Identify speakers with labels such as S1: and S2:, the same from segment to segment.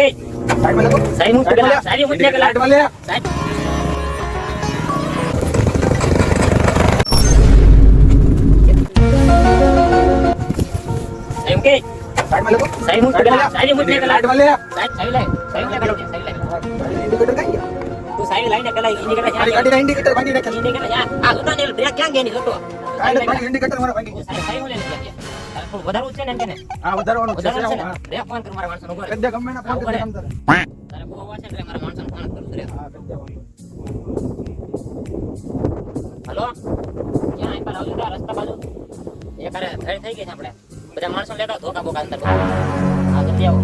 S1: કે
S2: સાઈડમાં લેતો.
S1: સાઈ મુક
S2: સાઈડમાં લે.
S1: સાઈ કે લા
S2: સાઈડમાં લે.
S1: સાઈ સાઈ કે
S2: સાઈડમાં લેતો.
S1: સાઈ મુક કે લા સાઈ કે લા
S2: સાઈડમાં લે.
S1: સાઈ સાઈ લાઈ સાઈ લાઈ કાઢો
S2: ઇન્ડિકેટર?
S1: તું લાઈ ને ઇન્ડિકેટર
S2: મારી ગાડીના ઇન્ડિકેટર ભાંગી નાખ્યા.
S1: ઇન્ડિકેટર યા આ જોતો ને બ્રેક ક્યાં ગઈ ની જોતો
S2: કાંઈ ઇન્ડિકેટર મારા
S1: ત્યાં થોડું વધારવું છે ને એને
S2: હા, વધારવાનું છે.
S1: વધારવું છે ને?
S2: હા.
S1: બ્રેક ફોન કર મારા માણસનો
S2: દે, ગમે એના ફોન કરી દે, તારે.
S1: તારે બહુ અવાજ છે એટલે મારા માણસોને ફોન કરું રે.
S2: હા, કરી
S1: ક્યાં પર આવજો રસ્તા બાજુ? થડ થઈ ગઈ છે આપણે. બધા માણસો લેતા ધોકા બોકા અંદર. હા જલ્દી આવો.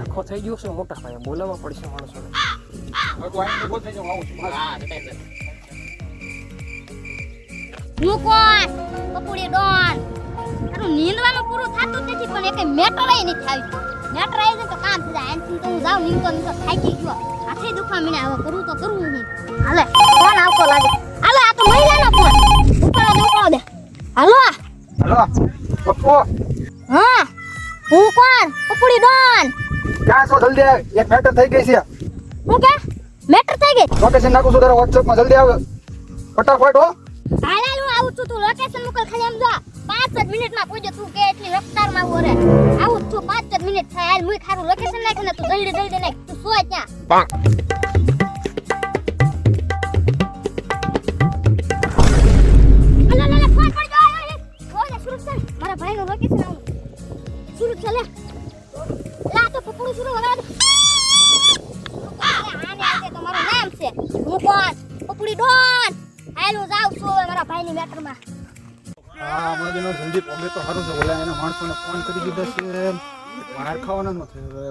S3: આખો થઈ ગયો છે મોટા ભાઈ બોલાવવા પડશે માણસોને.
S2: હા.
S1: હા
S4: પણ એક મેટર નથી આવી. મેટર આવી તો કામ થઈ જાય એનથી તો હું જાઉં નીંદતો તો થાકી ગયો. આખી દુખા મીને હવે કરું તો કરું હું. હાલે ફોન આવતો લાગે. હાલે આ તો મહિલાનો ફોન. ઉપાડો દે ઉપાડો દે હાલો.
S2: હલો, પપ્પુ,
S4: હા હું કોણ? કપૂડી ડોન.
S2: ક્યાં છો? જલ્દી આવ. એક મેટર થઈ ગઈ છે.
S4: હું કે? મેટર થઈ ગઈ?
S2: લોકેશન નાખું છું તારા વોટ્સએપમાં જલ્દી આવ. ફટાફટ હો.
S4: હાલે હું આવું છું તું. લોકેશન મોકલ ખાલી આમ જો. પાંચ જ મિનિટમાં પહોંચો તું કે એટલી રફતારમાં આવું અરે આવું છું પાંચ જ મિનિટ થાય. હાલ મુઈ ખારું લોકેશન નાખે ને તું જલ્દી જલ્દી નાખ. તું સો ત્યાં. અલા, અલા, અલા, ફોન પડી ગયો, અલા, અલા. હો જા, શરૂ કર. મારા ભાઈનું લોકેશન આવું. શરૂ છે લે. લા તો પકડું શરૂ હવે આને આજે તો મારું નામ છે. હું પકડી ડોન. હાલ જાઉં છું મારા ભાઈની મેટરમાં
S2: હા જલ્દી તો સારું છે. ઓલા એના માણસોને ફોન કરી દીધા છે. માર ખાવાના ન હવે.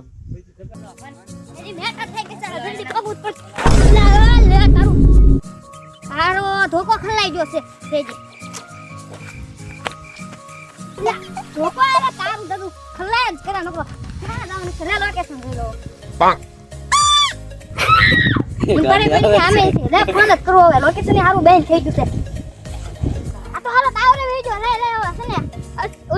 S4: થઈ ગઈ ચાલો જલ્દી પગું જ પડશે લે લે તારું. હારો ધોકો ખલાઈ ગયો છે. ભેજી ધોકો આવે તારું દડું ખલાય જ કરે નકરો. ના ના કરે લોકેશન ગયો મને પરે આમે છે ફોન જ કરવો હવે. લોકેશન હારું બેન થઈ ગયું છે.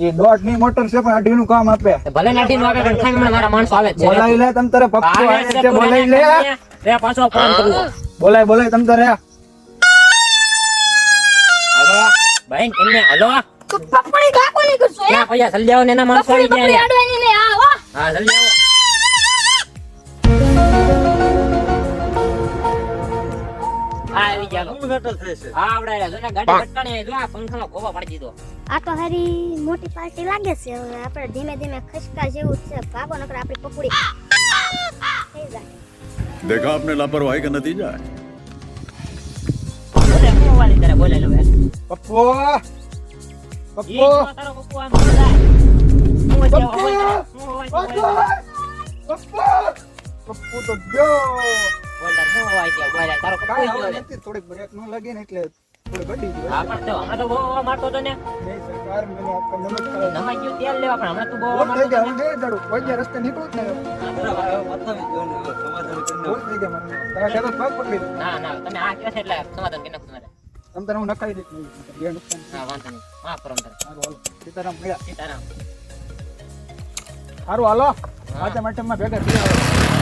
S2: એ દોઢની મોટર છે પણ અઢી નું કામ આપે.
S1: ભલે નાઠી નું આગળ હમણાં મારા માણસ આવે છે.
S2: બોલાવી લે તમ તારે પપ્પુ
S1: આવે છે
S2: બોલાવી લે.
S1: રે પાછો ફોન કરું.
S2: બોલાય બોલાય તમ તારે.
S1: હલો બહેન કેમને હલો.
S4: તો પકડી કાકો ની કરશો
S1: ક્યાં ભાઈ સલ્યાવ આવો ને એના માણસો આવી ગયા હા આવો. આ
S4: ધીમે ધીમે ખસકા જેવું છે. આપણી પકડી. થઈ જાય.
S1: દેખા આપને લાપરવાહી કા નતીજા
S2: પપ્પો તો ગયો! થોડીક બ્રેક ન લાગી ને એટલે સારું હાલો. મળ્યા સારું હાલો આજે માટે ભેગા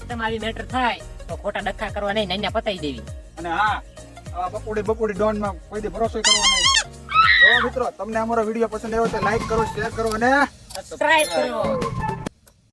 S1: તો આવી મેટર થાય તો ખોટા ડખા કરવા નહીં નાન્યા પતાઈ દેવી
S2: અને હા બપોડી બપોડી ડોનમાં કોઈ દી ભરોસો કરવો નહીં જો મિત્રો, તમને અમારો વીડિયો પસંદ આવ્યો તો લાઈક કરો શેર કરો અને
S1: સબસ્ક્રાઇબ કરો.